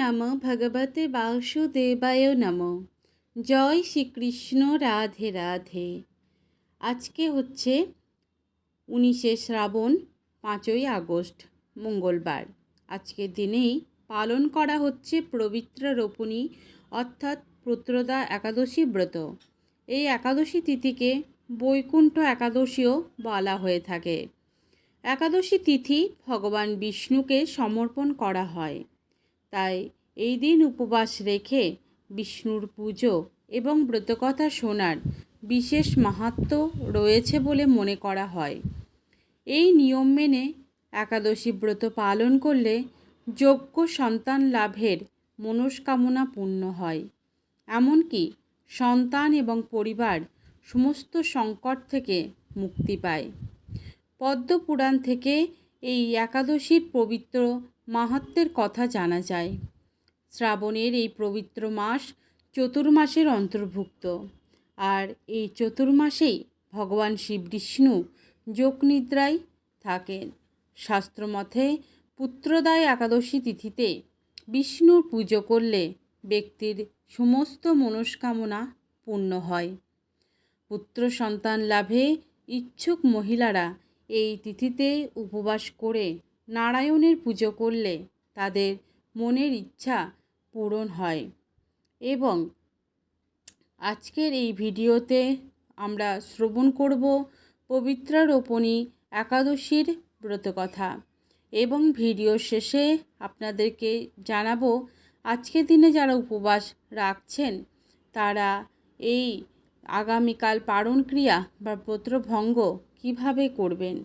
নম ভগবতে বাসুদেবায় নম জয় শ্রীকৃষ্ণ রাধে রাধে আজকে হচ্ছে উনিশে শ্রাবণ, পাঁচই আগস্ট, মঙ্গলবার। আজকের দিনেই পালন করা হচ্ছে পবিত্র রোপণী, অর্থাৎ পুত্রদা একাদশী ব্রত। এই একাদশী তিথিকে বৈকুণ্ঠ একাদশীও বলা হয়ে থাকে। একাদশী তিথি ভগবান বিষ্ণুকে সমর্পণ করা হয়। তাই এই দিন উপবাস রেখে বিষ্ণুর পুজো এবং ব্রতকথা শোনার বিশেষ মাহাত্ম রয়েছে বলে মনে করা হয়। এই নিয়ম মেনে একাদশী ব্রত পালন করলে যোগ্য সন্তান লাভের মনস্কামনা পূর্ণ হয়। এমনকি সন্তান এবং পরিবার সমস্ত সংকট থেকে মুক্তি পায়। পদ্মপুরাণ থেকে এই একাদশীর পবিত্র মাহাত্মের কথা জানা যায়। শ্রাবণের এই পবিত্র মাস চতুর্মাসের অন্তর্ভুক্ত। আর এই চতুর্মাসেই ভগবান শিব বিষ্ণু যোগনিদ্রায় থাকেন। শাস্ত্রমতে পুত্রদায় একাদশী তিথিতে বিষ্ণুর পুজো করলে ব্যক্তির সমস্ত মনস্কামনা পূর্ণ হয়। পুত্র সন্তান লাভে ইচ্ছুক মহিলারা এই তিথিতে উপবাস করে নারায়ণের পুজো করলে তাদের মনের ইচ্ছা পূরণ হয়। এবং আজকের এই ভিডিওতে আমরা শ্রবণ করব পবিত্র রোপণী একাদশীর ব্রতকথা এবং ভিডিও শেষে আপনাদেরকে জানাব আজকের দিনে যারা উপবাস রাখছেন, তারা এই আগামীকাল পারণ ক্রিয়া বা ব্রতভঙ্গ কীভাবে করবেন?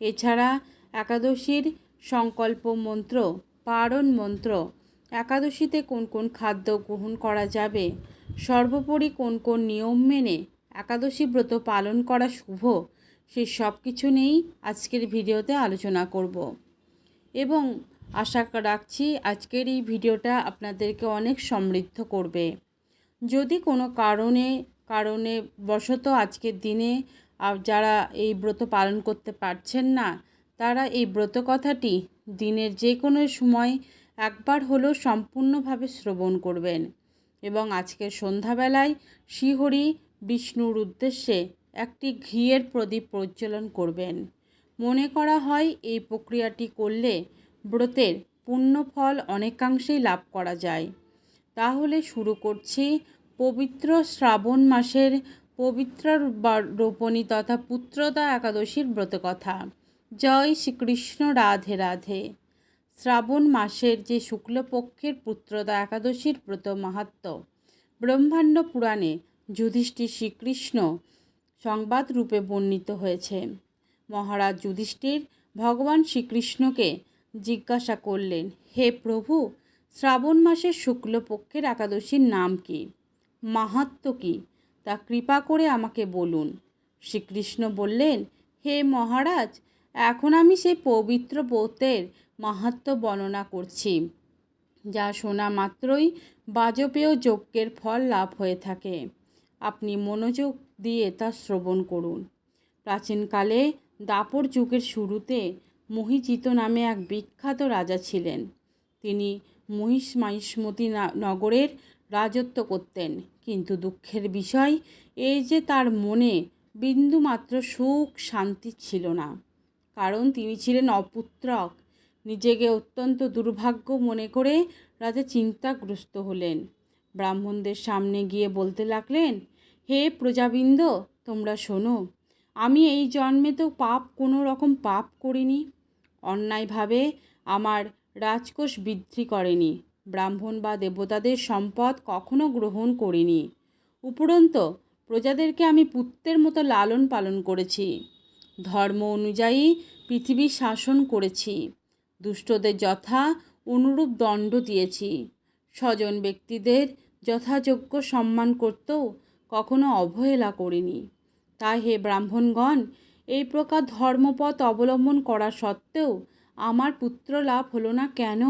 এছাড়া একাদশীর সংকল্প মন্ত্র, পারণ মন্ত্র, একাদশীতে কোন কোন খাদ্য গ্রহণ করা যাবে, সর্বোপরি কোন কোন নিয়ম মেনে একাদশী ব্রত পালন করা শুভ, সে সব কিছু নিয়েই আজকের ভিডিওতে আলোচনা করব। এবং আশা রাখছি আজকের এই ভিডিওটা আপনাদেরকে অনেক সমৃদ্ধ করবে। যদি কোনো কারণে কারণে বশত আজকের দিনে যারা এই ব্রত পালন করতে পারছেন না তারা এই ব্রত কথাটি দিনের যে কোনো সময় একবার হলেও সম্পূর্ণভাবে শ্রবণ করবেন এবং আজকের সন্ধ্যাবেলায় শ্রীহরি বিষ্ণুর উদ্দেশ্যে একটি ঘিয়ের প্রদীপ প্রজ্বলন করবেন। মনে করা হয় এই প্রক্রিয়াটি করলে ব্রতের পূর্ণ ফল অনেকাংশেই লাভ করা যায়। তাহলে শুরু করছি পবিত্র শ্রাবণ মাসের পবিত্র রোপণী তথা পুত্রদা একাদশীর ব্রতকথা। জয় শ্রীকৃষ্ণ, রাধে রাধে। শ্রাবণ মাসের যে শুক্লপক্ষের পুত্রদা একাদশীর ব্রত মাহাত্ম। ব্রহ্মাণ্ড পুরাণে যুধিষ্ঠির শ্রীকৃষ্ণ সংবাদ রূপে বর্ণিত হয়েছে। মহারাজ যুধিষ্ঠির ভগবান শ্রীকৃষ্ণকে জিজ্ঞাসা করলেন, হে প্রভু, শ্রাবণ মাসের শুক্লপক্ষের একাদশীর নাম কি? মাহাত্ম কী? তা কৃপা করে আমাকে বলুন। শ্রীকৃষ্ণ বললেন, হে মহারাজ এখন আমি সেই পবিত্র ব্রতের মাহাত্ম বর্ণনা করছি, যা শোনা মাত্রই বাজপেয় যজ্ঞের ফল লাভ হয়ে থাকে। আপনি মনোযোগ দিয়ে তা শ্রবণ করুন। প্রাচীনকালে দাপর যুগের শুরুতে মহিজিত নামে এক বিখ্যাত রাজা ছিলেন। তিনি মহিষ মাহিষ্মতি নগরের রাজত্ব করতেন, কিন্তু দুঃখের বিষয় এই যে তার মনে বিন্দুমাত্র সুখ শান্তি ছিল না। কারণ তিনি ছিলেন অপুত্রক। নিজেকে অত্যন্ত দুর্ভাগ্য মনে করে রাজা চিন্তাগ্রস্ত হলেন। ব্রাহ্মণদের সামনে গিয়ে বলতে লাগলেন, হে প্রজাবৃন্দ, তোমরা শোনো, আমি এই জন্মে তো পাপ কোনো রকম পাপ করিনি। অন্যায়ভাবে আমার রাজকোষ বৃদ্ধি করেনি। ব্রাহ্মণ বা দেবতাদের সম্পদ কখনো গ্রহণ করিনি। উপরন্ত, প্রজাদেরকে আমি পুত্রের মতো লালন পালন করেছি। ধর্ম অনুযায়ী পৃথিবী শাসন করেছি। দুষ্টদের যথা অনুরূপ দণ্ড দিয়েছি। স্বজন ব্যক্তিদের যথাযোগ্য সম্মান করতেও কখনো অবহেলা করিনি। তাই হে ব্রাহ্মণগণ, এই প্রকার ধর্মপথ অবলম্বন করা সত্ত্বেও আমার পুত্র লাভ হলো না কেন?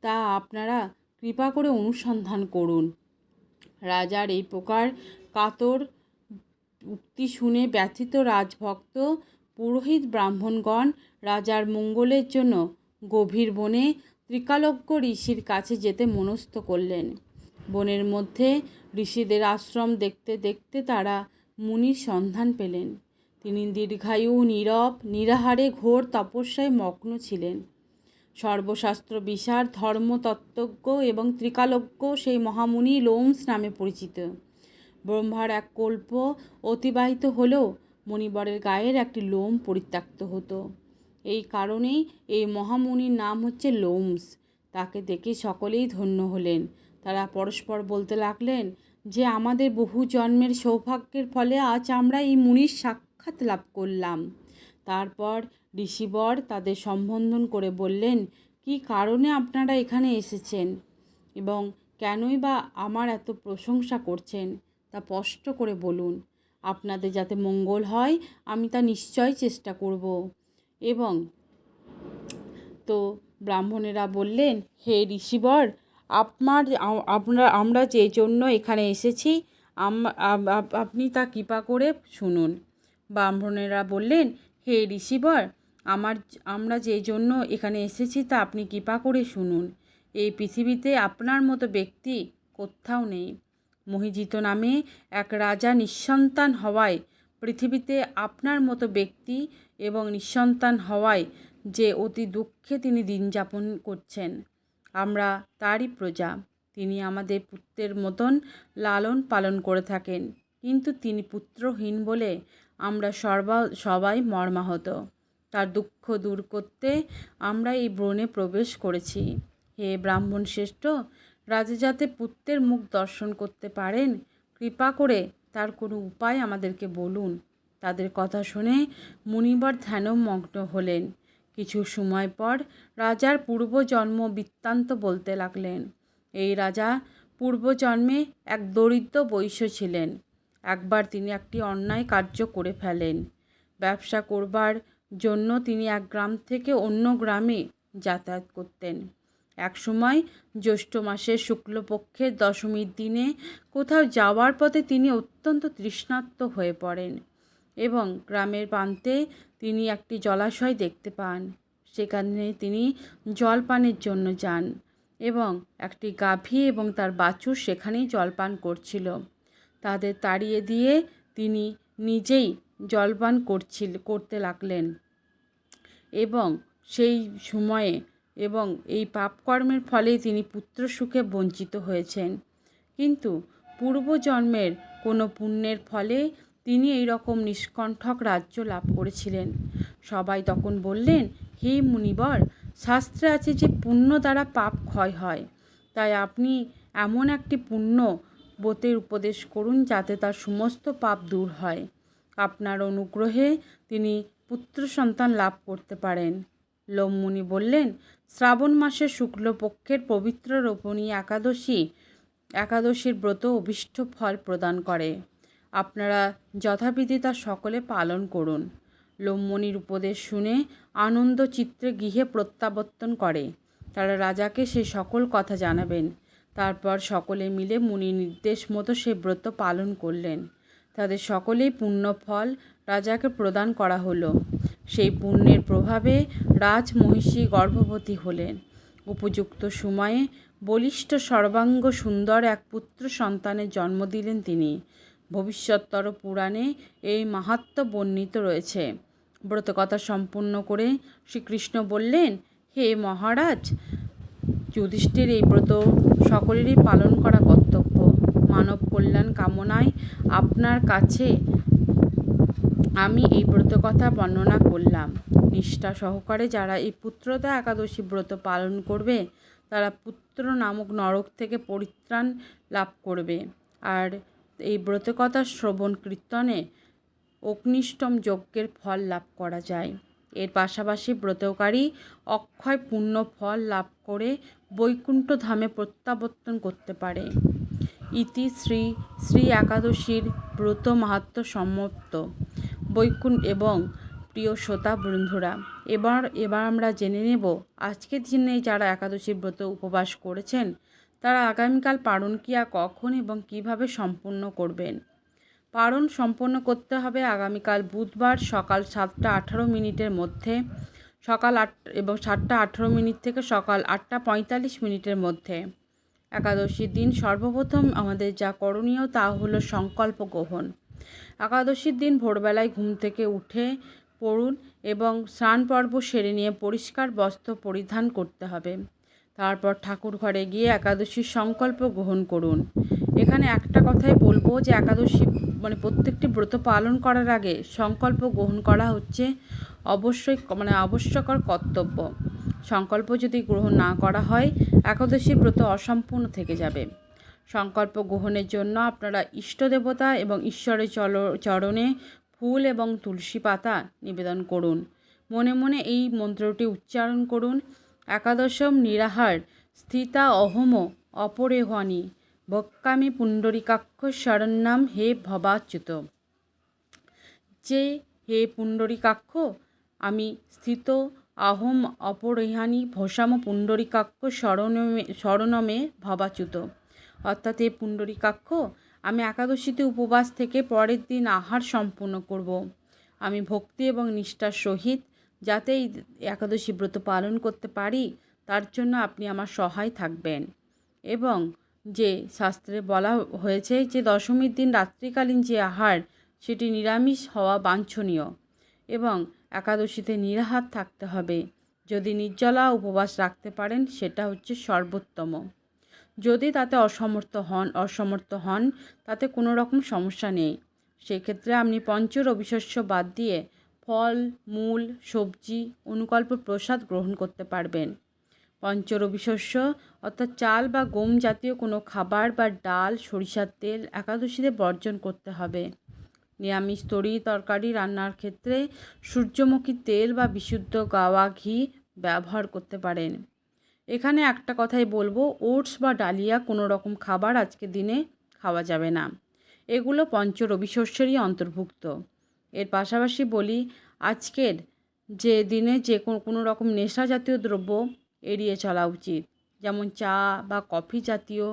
তা আপনারা কৃপা করে অনুসন্ধান করুন। রাজার এই প্রকার কাতর উক্তি শুনে ব্যথিত রাজভক্ত পুরোহিত ব্রাহ্মণগণ রাজার মঙ্গলের জন্য গভীর বনে ত্রিকালজ্ঞ ঋষির কাছে যেতে মনস্থ করলেন। বনের মধ্যে ঋষিদের আশ্রম দেখতে দেখতে তারা মুনির সন্ধান পেলেন। তিনি দীর্ঘায়ু, নীরব, নিরাহারে ঘোর তপস্যায় মগ্ন ছিলেন। সর্বশাস্ত্র বিশার ধর্মতত্ত্বজ্ঞ এবং ত্রিকালজ্ঞ সেই মহামুনি লোমস নামে পরিচিত। ব্রহ্মার এক কল্প অতিবাহিত হলেও মণিবরের গায়ের একটি লোম পরিত্যক্ত হতো। এই কারণেই এই মহামুনির নাম হচ্ছে লোমস। তাকে দেখে সকলেই ধন্য হলেন। তারা পরস্পর বলতে লাগলেন যে, আমাদের বহু জন্মের সৌভাগ্যের ফলে আজ আমরা এই মুনির সাক্ষাৎ লাভ করলাম। তারপর ঋষিবর তাদের সম্বোধন করে বললেন, কী কারণে আপনারা এখানে এসেছেন এবং কেনই বা আমার এত প্রশংসা করছেন? তা স্পষ্ট করে বলুন, আপনাদের যাতে মঙ্গল হয়, আমি তা নিশ্চয় চেষ্টা করব। এবং তো ব্রাহ্মণেরা বললেন, হে ঋষিবর, আপনার আপনার, আমরা যে জন্য এখানে এসেছি আপনি তা কৃপা করে শুনুন। ব্রাহ্মণেরা বললেন, হে ঋষিবর, আমার আমরা যে জন্য এখানে এসেছি তা আপনি কৃপা করে শুনুন। এই পৃথিবীতে আপনার মতো ব্যক্তি কোথাও নেই। মহিজিত নামে এক রাজা নিঃসন্তান হওয়ায় পৃথিবীতে আপনার মতো ব্যক্তি এবং নিঃসন্তান হওয়ায় যে অতি দুঃখে তিনি দিন যাপন করছেন। আমরা তারই প্রজা। তিনি আমাদের পুত্রের মতন লালন পালন করে থাকেন। কিন্তু তিনি পুত্রহীন বলে আমরা সর্বা, সবাই মর্মাহত। তার দুঃখ দূর করতে আমরা এই ব্রণে প্রবেশ করেছি। হে ব্রাহ্মণ শ্রেষ্ঠ রাজা যাতে পুত্রের মুখ দর্শন করতে পারেন, কৃপা করে তার কোনো উপায় আমাদেরকে বলুন। তাদের কথা শুনে মুনিবর ধ্যানমগ্ন হলেন। কিছু সময় পর রাজার পূর্বজন্ম বৃত্তান্ত বলতে লাগলেন। এই রাজা পূর্বজন্মে এক দরিদ্র বৈশ্য ছিলেন। একবার তিনি একটি অন্যায় কার্য করে ফেলেন। ব্যবসা করবার জন্য তিনি এক গ্রাম থেকে অন্য গ্রামে যাতায়াত করতেন। এক সময় জ্যৈষ্ঠ মাসের শুক্লপক্ষের দশমীর দিনে কোথাও যাওয়ার পথে তিনি অত্যন্ত তৃষ্ণার্ত হয়ে পড়েন এবং গ্রামের প্রান্তে তিনি একটি জলাশয় দেখতে পান। সেখানে তিনি জল পানের জন্য যান এবং একটি গাভী এবং তার বাছুর সেখানেই জলপান করছিল। তাদের তাড়িয়ে দিয়ে তিনি নিজেই জলপান করছিল, করতে লাগলেন এবং সেই সময়ে এবং এই পাপকর্মের ফলেই তিনি পুত্র সুখে বঞ্চিত হয়েছেন। কিন্তু পূর্বজন্মের কোনো পুণ্যের ফলে তিনি এই রকম নিষ্কণ্ঠক রাজ্য লাভ করেছিলেন। সবাই তখন বললেন, হে মুনিবর, শাস্ত্রে আছে যে পুণ্য দ্বারা পাপ ক্ষয় হয়। তাই আপনি এমন একটি পুণ্য বোতের উপদেশ করুন যাতে তার সমস্ত পাপ দূর হয়। আপনার অনুগ্রহে তিনি পুত্র সন্তান লাভ করতে পারেন। লোমমুনি বললেন শ্রাবণ মাসের শুক্লপক্ষের পবিত্র রোপণী একাদশী, একাদশীর ব্রত অভিষ্ট ফল প্রদান করে। আপনারা যথাবিধি তা সকলে পালন করুন। লোমমণির উপদেশ শুনে আনন্দ চিত্রে গৃহে প্রত্যাবর্তন করে। তারা রাজাকে সে সকল কথা জানাবেন। তারপর সকলে মিলে মুনি নির্দেশ মতো সে ব্রত পালন করলেন। তাদের সকলেই পুণ্য ফল রাজাকে প্রদান করা হলো। সেই পুণ্যের প্রভাবে রাজ মহিষী গর্ভবতী হলেন। উপযুক্ত সময়ে বলিষ্ঠ সর্বাঙ্গ সুন্দর এক পুত্র সন্তানের জন্ম দিলেন তিনি। ভবিষ্যৎতর পুরাণে এই মাহাত্ম বর্ণিত রয়েছে। ব্রতকথা সম্পূর্ণ করে শ্রীকৃষ্ণ বললেন, হে মহারাজ, যুধিষ্ঠির এই ব্রত সকলেরই পালন করা কর্তব্য। মানব কল্যাণ কামনায় আপনার কাছে আমি এই ব্রত কথা বর্ণনা করলাম। নিষ্ঠা সহকারে যারা এই পুত্রতা একাদশী ব্রত পালন করবে, তারা পুত্র নামক নরক থেকে পরিত্রাণ লাভ করবে। আর এই ব্রতকথা শ্রবণ কীর্তনে অগ্নিষ্টম যজ্ঞের ফল লাভ করা যায়। এর পাশাপাশি ব্রতকারী অক্ষয় পূর্ণ ফল লাভ করে বৈকুণ্ঠ ধামে প্রত্যাবর্তন করতে পারে। ইতি শ্রী শ্রী একাদশীর ব্রত মাহাত্ম সমাপ্ত বৈকুণ্ঠ এবং প্রিয় শ্রোতা বন্ধুরা, এবার এবার আমরা জেনে নেব আজকের দিনে যারা একাদশী ব্রত উপবাস করেছেন, তারা আগামীকাল পারণ ক্রিয়া কখন এবং কীভাবে সম্পূর্ণ করবেন? পারণ সম্পন্ন করতে হবে আগামীকাল বুধবার সকাল সাতটা আঠারো মিনিটের মধ্যে, সকাল আট, এবং সাতটা আঠারো মিনিট থেকে সকাল আটটা পঁয়তাল্লিশ মিনিটের মধ্যে। একাদশীর দিন সর্বপ্রথম আমাদের যা করণীয় তা হলো সংকল্প গ্রহণ। একাদশীর দিন ভোরবেলায় ঘুম থেকে উঠে পড়ুন এবং স্নান পর্ব সেরে নিয়ে পরিষ্কার বস্ত্র পরিধান করতে হবে। তারপর ঠাকুর ঘরে গিয়ে একাদশীর সংকল্প গ্রহণ করুন। এখানে একটা কথাই বলব যে, একাদশী মানে প্রত্যেকটি ব্রত পালন করার আগে সংকল্প গ্রহণ করা হচ্ছে অবশ্যই মানে আবশ্যকর কর্তব্য। সংকল্প যদি গ্রহণ না করা হয় একাদশী ব্রত অসম্পূর্ণ থেকে যাবে। সংকল্প গ্রহণের জন্য আপনারা ইষ্ট দেবতা এবং ঈশ্বরের চল, চরণে ফুল এবং তুলসী পাতা নিবেদন করুন। মনে মনে এই মন্ত্রটি উচ্চারণ করুন। একাদশম নিরাহার স্থিতা অহম অপরেহানি বক্কামি পুণ্ডরিকাক্ষ শরণ্যাম হে ভবাচ্যুত। যে হে পুণ্ডরিকাক্ষ, আমি স্থিত আহম অপরিহানি ভসাম পুণ্ডরিকাক্ষ শরণমে শরণমে ভবাচ্যুত। অর্থাৎ এ পুণ্ডরিকাক্ষ আমি একাদশীতে উপবাস থেকে পরের দিন আহার সম্পূর্ণ করব। আমি ভক্তি এবং নিষ্ঠার সহিত যাতে এই একাদশী ব্রত পালন করতে পারি, তার জন্য আপনি আমার সহায় থাকবেন। এবং যে শাস্ত্রে বলা হয়েছে যে দশমীর দিন রাত্রিকালীন যে আহার, সেটি নিরামিষ হওয়া বাঞ্ছনীয় এবং একাদশীতে নিরাহার থাকতে হবে। যদি নির্জলা উপবাস রাখতে পারেন, সেটা হচ্ছে সর্বোত্তম। যদি তাতে অসমর্থ হন অসমর্থ হন, তাতে কোনো রকম সমস্যা নেই। সেক্ষেত্রে আপনি পঞ্চ রবিশস্য বাদ দিয়ে ফল, মূল, সবজি, অনুকল্প প্রসাদ গ্রহণ করতে পারবেন। পঞ্চরবি শস্য অর্থাৎ চাল বা গম জাতীয় কোনো খাবার বা ডাল, সরিষার তেল একাদশীতে বর্জন করতে হবে। নিরামিষ তরি তরকারি রান্নার ক্ষেত্রে সূর্যমুখী তেল বা বিশুদ্ধ গাওয়া ঘি ব্যবহার করতে পারেন। এখানে একটা কথাই বলব, ওটস বা ডালিয়া কোনো রকম খাবার আজকে দিনে খাওয়া যাবে না। এগুলো পঞ্চ রবি শস্যেরই অন্তর্ভুক্ত। এর পাশাপাশি বলি, আজকের যে দিনে যে কোনো রকম নেশা জাতীয় দ্রব্য এড়িয়ে চলা উচিত। যেমন চা বা কফি জাতীয়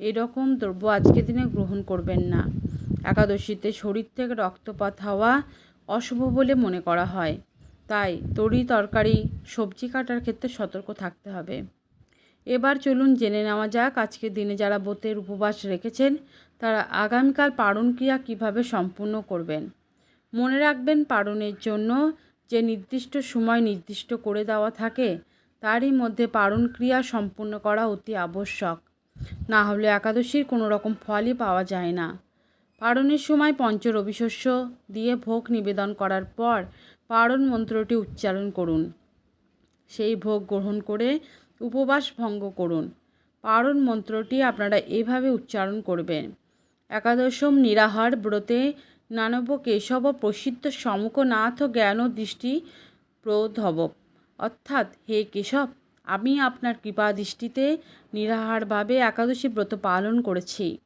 এরকম দ্রব্য আজকের দিনে গ্রহণ করবেন না। একাদশীতে শরীর থেকে রক্তপাত হওয়া অশুভ বলে মনে করা হয়। তাই তরি তরকারি, সবজি কাটার ক্ষেত্রে সতর্ক থাকতে হবে। এবার চলুন জেনে নেওয়া যাক আজকের দিনে যারা ব্রতের উপবাস রেখেছেন, তারা আগামীকাল পারণ ক্রিয়া কীভাবে সম্পূর্ণ করবেন? মনে রাখবেন, পারণের জন্য যে নির্দিষ্ট সময় নির্দিষ্ট করে দেওয়া থাকে, তারই মধ্যে পারণ ক্রিয়া সম্পূর্ণ করা অতি আবশ্যক। না হলে একাদশীর কোনো রকম ফলই পাওয়া যায় না। পারণের সময় পঞ্চ রবিশস্য দিয়ে ভোগ নিবেদন করার পর পারণ মন্ত্রটি উচ্চারণ করুন। সেই ভোগ গ্রহণ করে উপবাস ভঙ্গ করুন। পারণ মন্ত্রটি আপনারা এভাবে উচ্চারণ করবেন। একাদশম নিরাহার ব্রতে নানব কেশব প্রসিদ্ধ সমুখনাথ জ্ঞান দৃষ্টি প্রধব। অর্থাৎ, হে কেশব, আমি আপনার কৃপা দৃষ্টিতে নিরাহারভাবে একাদশী ব্রত পালন করেছি।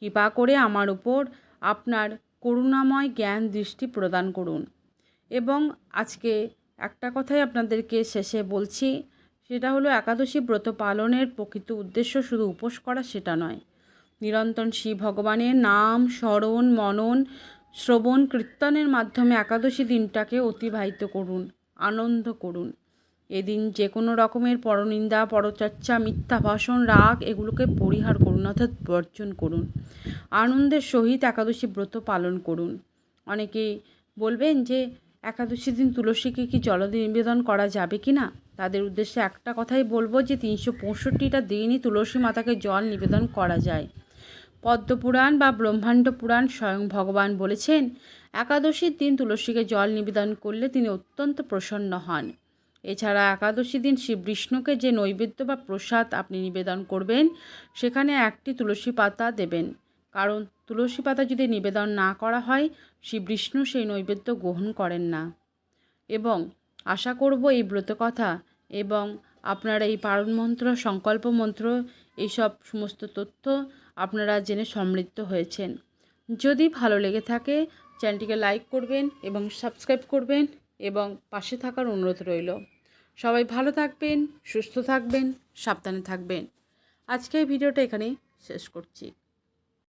কৃপা করে আমার উপর আপনার করুণাময় জ্ঞান দৃষ্টি প্রদান করুন। এবং আজকে একটা কথাই আপনাদেরকে শেষে বলছি সেটা হলো একাদশী ব্রত পালনের প্রকৃত উদ্দেশ্য শুধু উপোস করা সেটা নয়। নিরন্তর শিব ভগবানের নাম, স্মরণ, মনন, শ্রবণ, কীর্তনের মাধ্যমে একাদশী দিনটাকে অতিবাহিত করুন, আনন্দ করুন। এদিন যে কোনো রকমের পরনিন্দা, পরচর্চা, মিথ্যা ভাষণ, রাগ এগুলোকে পরিহার করুন, অর্থাৎ বর্জন করুন। আনন্দের সহিত একাদশী ব্রত পালন করুন। অনেকেই বলবেন যে একাদশী দিন তুলসীকে কি জল নিবেদন করা যাবে কি না? তাদের উদ্দেশ্যে একটা কথাই বলব যে, তিনশো পঁয়ষট্টিটা দিনই তুলসী মাতাকে জল নিবেদন করা যায়। পদ্মপুরাণ বা ব্রহ্মাণ্ড পুরাণ স্বয়ং ভগবান বলেছেন, একাদশীর দিন তুলসীকে জল নিবেদন করলে তিনি অত্যন্ত প্রসন্ন হন। এছাড়া একাদশী দিন শ্রী বিষ্ণুকে যে নৈবেদ্য বা প্রসাদ আপনি নিবেদন করবেন, সেখানে একটি তুলসী পাতা দেবেন। কারণ তুলসী পাতা যদি নিবেদন না করা হয় শ্রী বিষ্ণু সেই নৈবেদ্য গ্রহণ করেন না। এবং আশা করব এই ব্রতকথা এবং আপনারা এই পারণ মন্ত্র, সংকল্প মন্ত্র, এইসব সমস্ত তথ্য আপনারা জেনে সমৃদ্ধ হয়েছেন। যদি ভালো লেগে থাকে, চ্যানেলটিকে লাইক করবেন এবং সাবস্ক্রাইব করবেন এবং পাশে থাকার অনুরোধ রইল। সবাই ভালো থাকবেন, সুস্থ থাকবেন, সাবধানে থাকবেন। আজকে এই ভিডিওটা এখানে শেষ করছি।